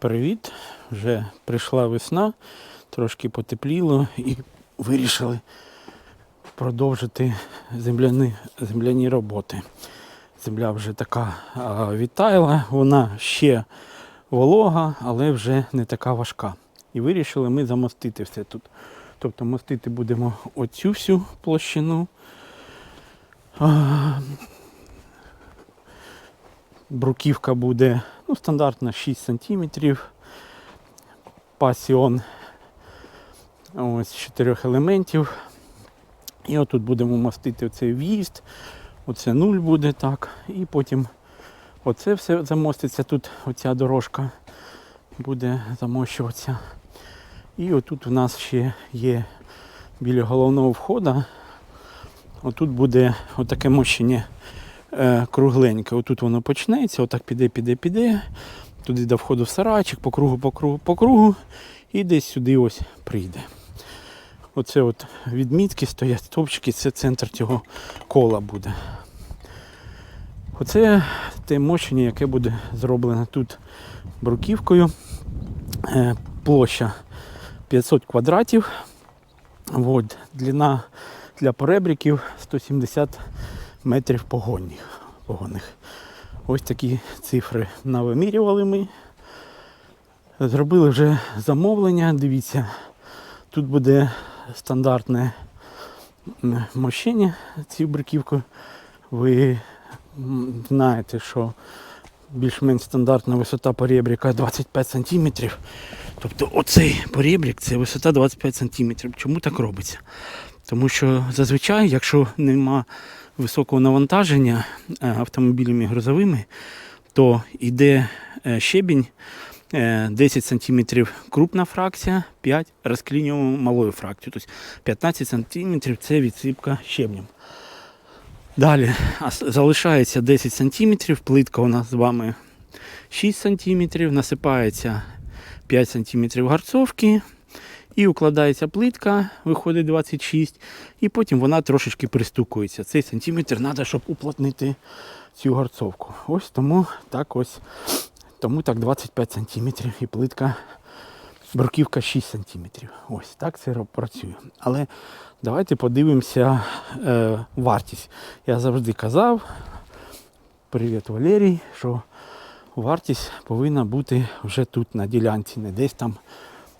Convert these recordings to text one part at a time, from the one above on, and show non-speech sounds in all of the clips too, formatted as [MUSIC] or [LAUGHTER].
Привіт! Вже прийшла весна, трошки потепліло і вирішили продовжити земляні, земляні роботи. Земля вже така а, відтаяла, вона ще волога, але вже не така важка. І вирішили ми замостити все тут. Тобто мостити будемо оцю всю площину. А, Бруківка буде ну, стандартна 6 см. Пасіон ось чотирьох елементів. І отут будемо мастити оцей в'їзд. Оце нуль буде так. І потім оце все замоститься. Тут оця дорожка буде замощуватися. І отут у нас ще є біля головного входу. Отут буде отаке мощення кругленьке. Отут воно почнеться, отак піде, піде, піде. Туди до входу в сарайчик, по кругу, по кругу, по кругу. І десь сюди ось прийде. Оце от відмітки стоять, стовпчики, це центр цього кола буде. Оце те мощення, яке буде зроблено тут бруківкою. Е, Площа 500 квадратів. От, длина для поребриків 170 метрів погонних. погонних. Ось такі цифри навимірювали ми. Зробили вже замовлення. Дивіться, тут буде стандартне мощення цією бруківкою. Ви знаєте, що більш-менш стандартна висота поребрика 25 см. Тобто оцей поребрик це висота 25 см. Чому так робиться? Тому що зазвичай, якщо нема високого навантаження е, автомобілями грузовими, то йде е, щебінь е, 10 см крупна фракція, 5 розклінюємо малою фракцією. Тобто 15 см це відсипка щебнем. Далі залишається 10 см, плитка у нас з вами 6 см, насипається 5 см гарцовки і укладається плитка, виходить 26, і потім вона трошечки пристукується. Цей сантиметр треба, щоб уплотнити цю гарцовку. Ось тому так ось, тому так 25 см і плитка, бруківка 6 см. Ось так це працює. Але давайте подивимося е, вартість. Я завжди казав, привіт Валерій, що вартість повинна бути вже тут на ділянці, не десь там,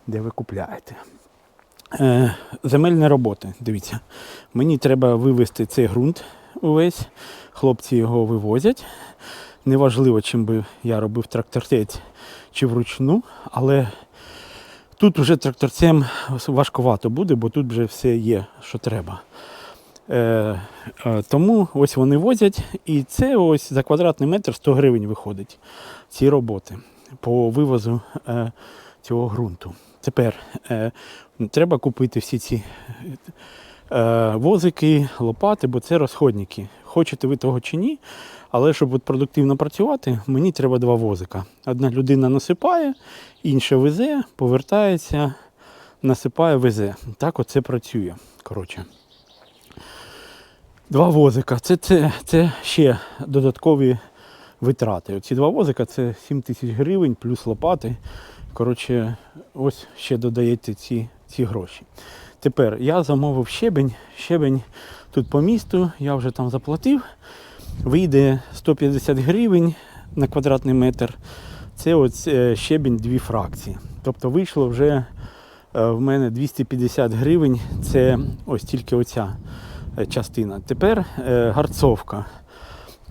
де ви купляєте. Е, земельні роботи, дивіться. Мені треба вивезти цей ґрунт увесь. Хлопці його вивозять. Неважливо, чим би я робив тракторцець чи вручну, але тут вже тракторцем важкувато буде, бо тут вже все є, що треба. Е, е, тому ось вони возять, і це ось за квадратний метр 100 гривень виходить ці роботи по вивозу е, цього ґрунту. Тепер е, треба купити всі ці е, возики, лопати, бо це розходники. Хочете ви того чи ні, але щоб от продуктивно працювати, мені треба два возика. Одна людина насипає, інша везе, повертається, насипає, везе. Так оце працює. Коротше. Два возика. Це, це, це ще додаткові витрати. Оці два возика це 7 тисяч гривень плюс лопати. Коротше, ось ще додаєте ці, ці гроші. Тепер я замовив щебень. Щебень тут по місту, я вже там заплатив. Вийде 150 гривень на квадратний метр. Це ось е, щебень дві фракції. Тобто вийшло вже е, в мене 250 гривень. Це ось тільки оця е, частина. Тепер гарцовка.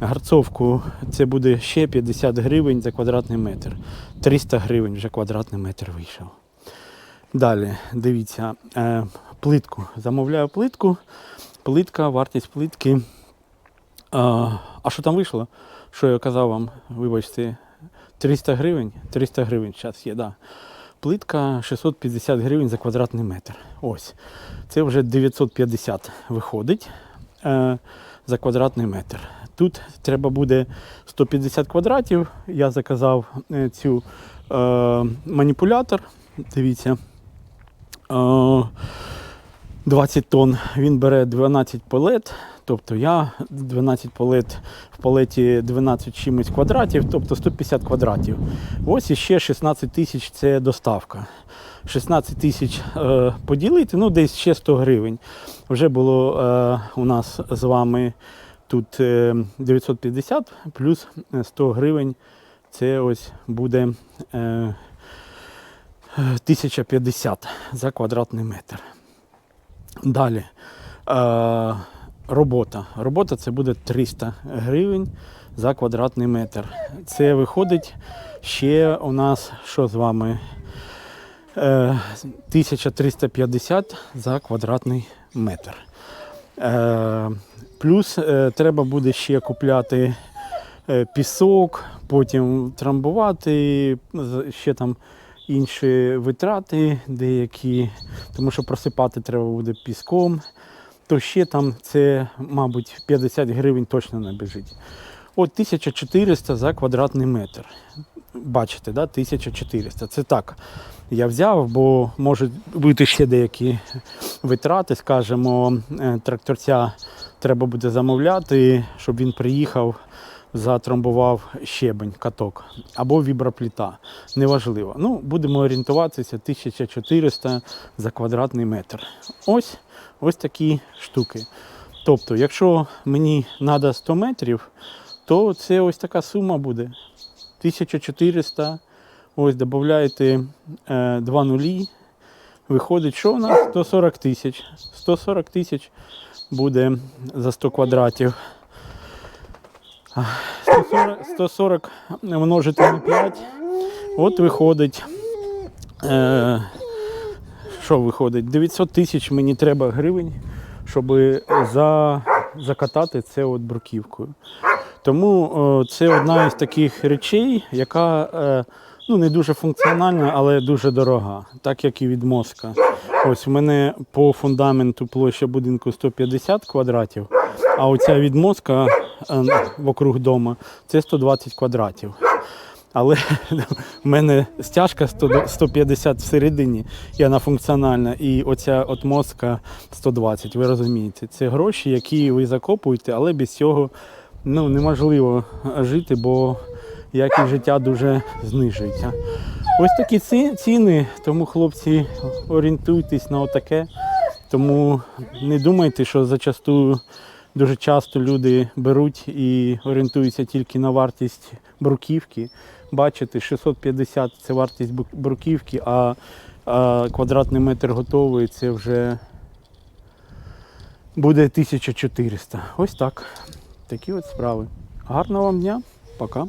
Гарцовку це буде ще 50 гривень за квадратний метр. 300 гривень вже квадратний метр вийшов. Далі, дивіться, е, плитку. Замовляю плитку. Плитка, вартість плитки. А, що там вийшло? Що я казав вам, вибачте, 300 гривень? 300 гривень зараз є, да. Плитка 650 гривень за квадратний метр. Ось. Це вже 950 виходить е, за квадратний метр. Тут треба буде 150 квадратів. Я заказав е, цю е, маніпулятор. Дивіться. Е, 20 тонн. Він бере 12 палет. Тобто я 12 палет в палеті 12 чимось квадратів, тобто 150 квадратів. Ось іще 16 тисяч це доставка. 16 тисяч е, поділити, ну десь ще 100 гривень. Вже було е, у нас з вами тут е, 950 плюс 100 гривень. Це ось буде е, е, 1050 за квадратний метр. Далі. Е, робота. Робота це буде 300 гривень за квадратний метр. Це виходить ще у нас що з вами? Е, 1350 за квадратний метр. Е, плюс е, треба буде ще купляти е, пісок, потім трамбувати, ще там інші витрати деякі, тому що просипати треба буде піском. То ще там це, мабуть, 50 гривень точно не біжить. От 1400 за квадратний метр. Бачите, да? 1400. Це так. Я взяв, бо можуть бути ще деякі витрати, скажімо, е, тракторця треба буде замовляти, щоб він приїхав, затрамбував щебень, каток або вібропліта. Неважливо. Ну, будемо орієнтуватися 1400 за квадратний метр. Ось, ось такі штуки. Тобто, якщо мені треба 100 метрів, то це ось така сума буде. 1400. Ось додаєте е, 2 нулі. Виходить, що у нас 140 тисяч. 140 тисяч буде за 100 квадратів. 140, 140 множити на 5. От виходить. Е, що виходить? 900 тисяч мені треба гривень, щоб за, закатати це от бруківкою. Тому о, це одна із таких речей, яка е, ну, не дуже функціональна, але дуже дорога, так як і від мозка. Ось у мене по фундаменту площа будинку 150 квадратів, а оця від мозка е, вокруг дому це 120 квадратів. Але [LAUGHS] в мене стяжка 100 150 всередині, і вона функціональна, і оця от мозка 120, ви розумієте. Це гроші, які ви закопуєте, але без цього ну, неможливо жити, бо якість життя дуже знижується. Ось такі ціни, тому хлопці орієнтуйтесь на отаке. Тому не думайте, що зачасту дуже часто люди беруть і орієнтуються тільки на вартість бруківки. Бачите, 650 це вартість бруківки, а квадратний метр готовий це вже буде 1400. Ось так. Такі от справи. Гарного вам дня. Пока.